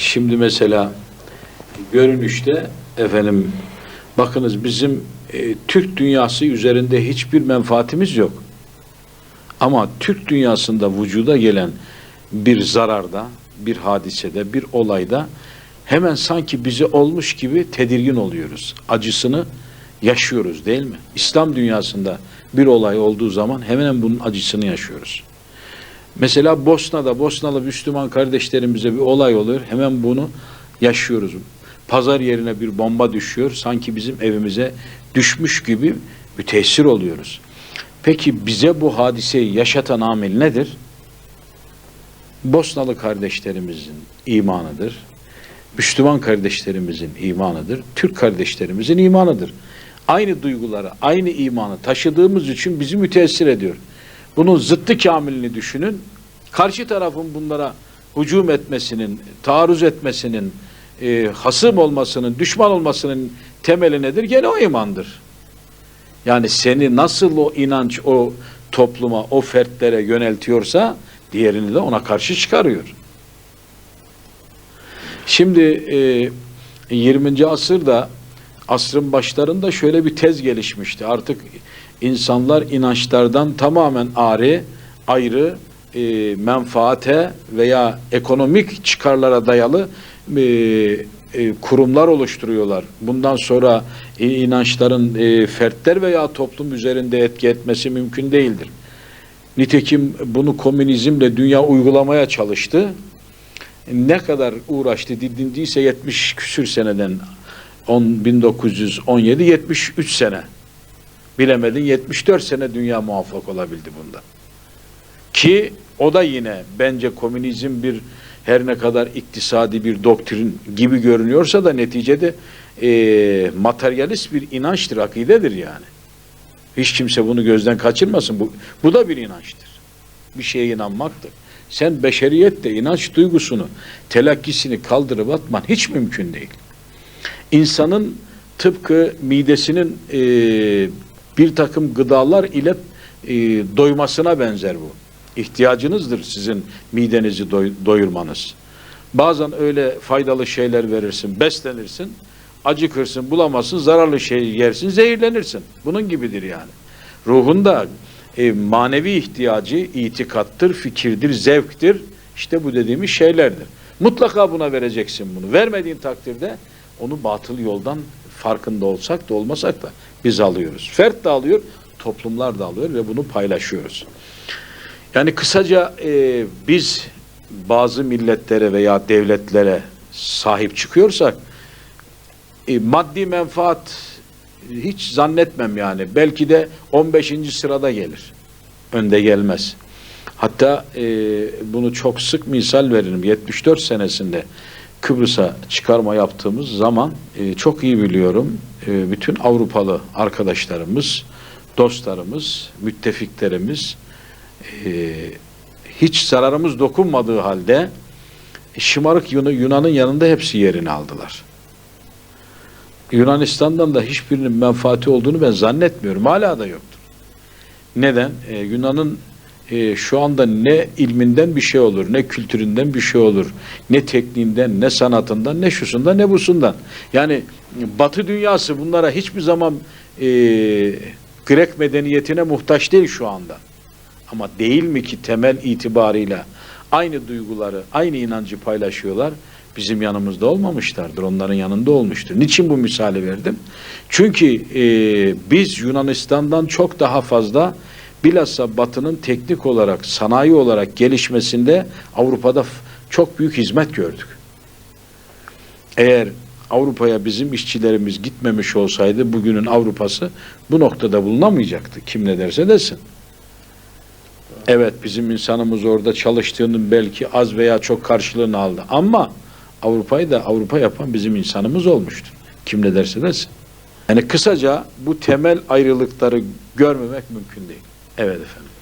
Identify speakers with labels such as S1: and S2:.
S1: şimdi mesela görünüşte efendim bakınız bizim e, Türk dünyası üzerinde hiçbir menfaatimiz yok. Ama Türk dünyasında vücuda gelen bir zararda, bir hadisede, bir olayda hemen sanki bize olmuş gibi tedirgin oluyoruz. Acısını yaşıyoruz değil mi? İslam dünyasında bir olay olduğu zaman hemen bunun acısını yaşıyoruz. Mesela Bosna'da Bosnalı Müslüman kardeşlerimize bir olay oluyor. Hemen bunu yaşıyoruz. Pazar yerine bir bomba düşüyor. Sanki bizim evimize düşmüş gibi müteessir oluyoruz. Peki bize bu hadiseyi yaşatan amil nedir? Bosnalı kardeşlerimizin imanıdır. Müslüman kardeşlerimizin imanıdır. Türk kardeşlerimizin imanıdır. Aynı duyguları, aynı imanı taşıdığımız için bizi müteessir ediyor. Bunun zıttı kamilini düşünün. Karşı tarafın bunlara hücum etmesinin, taarruz etmesinin, e, hasım olmasının, düşman olmasının temeli nedir? Gene o imandır. Yani seni nasıl o inanç o topluma, o fertlere yöneltiyorsa diğerini de ona karşı çıkarıyor. Şimdi e, 20. asırda asrın başlarında şöyle bir tez gelişmişti. Artık insanlar inançlardan tamamen ari, ayrı e, menfaate veya ekonomik çıkarlara dayalı e, e, kurumlar oluşturuyorlar. Bundan sonra e, inançların e, fertler veya toplum üzerinde etki etmesi mümkün değildir. Nitekim bunu komünizmle dünya uygulamaya çalıştı. Ne kadar uğraştı, didindiyse 70 küsür seneden 10, 1917 73 sene. Bilemedin 74 sene dünya muvaffak olabildi bunda. Ki o da yine bence komünizm bir her ne kadar iktisadi bir doktrin gibi görünüyorsa da neticede e, materyalist bir inançtır, akidedir yani. Hiç kimse bunu gözden kaçırmasın. Bu, bu da bir inançtır. Bir şeye inanmaktır. Sen beşeriyette inanç duygusunu, telakkisini kaldırıp atman hiç mümkün değil. İnsanın tıpkı midesinin e, bir takım gıdalar ile e, doymasına benzer bu. İhtiyacınızdır sizin midenizi doy, doyurmanız. Bazen öyle faydalı şeyler verirsin, beslenirsin, acıkırsın, bulamazsın, zararlı şey yersin, zehirlenirsin. Bunun gibidir yani. Ruhun da e, manevi ihtiyacı itikattır, fikirdir, zevktir. İşte bu dediğimiz şeylerdir. Mutlaka buna vereceksin bunu. Vermediğin takdirde onu batıl yoldan farkında olsak da olmasak da biz alıyoruz. Fert de alıyor, toplumlar da alıyor ve bunu paylaşıyoruz. Yani kısaca e, biz bazı milletlere veya devletlere sahip çıkıyorsak e, maddi menfaat hiç zannetmem yani. Belki de 15. sırada gelir. Önde gelmez. Hatta e, bunu çok sık misal veririm. 74 senesinde Kıbrıs'a çıkarma yaptığımız zaman e, çok iyi biliyorum. E, bütün Avrupalı arkadaşlarımız, dostlarımız, müttefiklerimiz e, hiç zararımız dokunmadığı halde şımarık Yunan'ın yanında hepsi yerini aldılar. Yunanistan'dan da hiçbirinin menfaati olduğunu ben zannetmiyorum. Hala da yoktur. Neden? Ee, Yunan'ın e, şu anda ne ilminden bir şey olur, ne kültüründen bir şey olur, ne tekniğinden, ne sanatından, ne şusundan, ne busundan. Yani Batı dünyası bunlara hiçbir zaman e, Grek medeniyetine muhtaç değil şu anda. Ama değil mi ki temel itibarıyla aynı duyguları, aynı inancı paylaşıyorlar? Bizim yanımızda olmamışlardır, onların yanında olmuştur. Niçin bu misali verdim? Çünkü e, biz Yunanistan'dan çok daha fazla bilhassa Batı'nın teknik olarak, sanayi olarak gelişmesinde Avrupa'da çok büyük hizmet gördük. Eğer Avrupa'ya bizim işçilerimiz gitmemiş olsaydı bugünün Avrupa'sı bu noktada bulunamayacaktı. Kim ne derse desin. Evet bizim insanımız orada çalıştığının belki az veya çok karşılığını aldı. Ama Avrupa'yı da Avrupa yapan bizim insanımız olmuştur. Kim ne derse desin. Yani kısaca bu temel ayrılıkları görmemek mümkün değil. Evet efendim.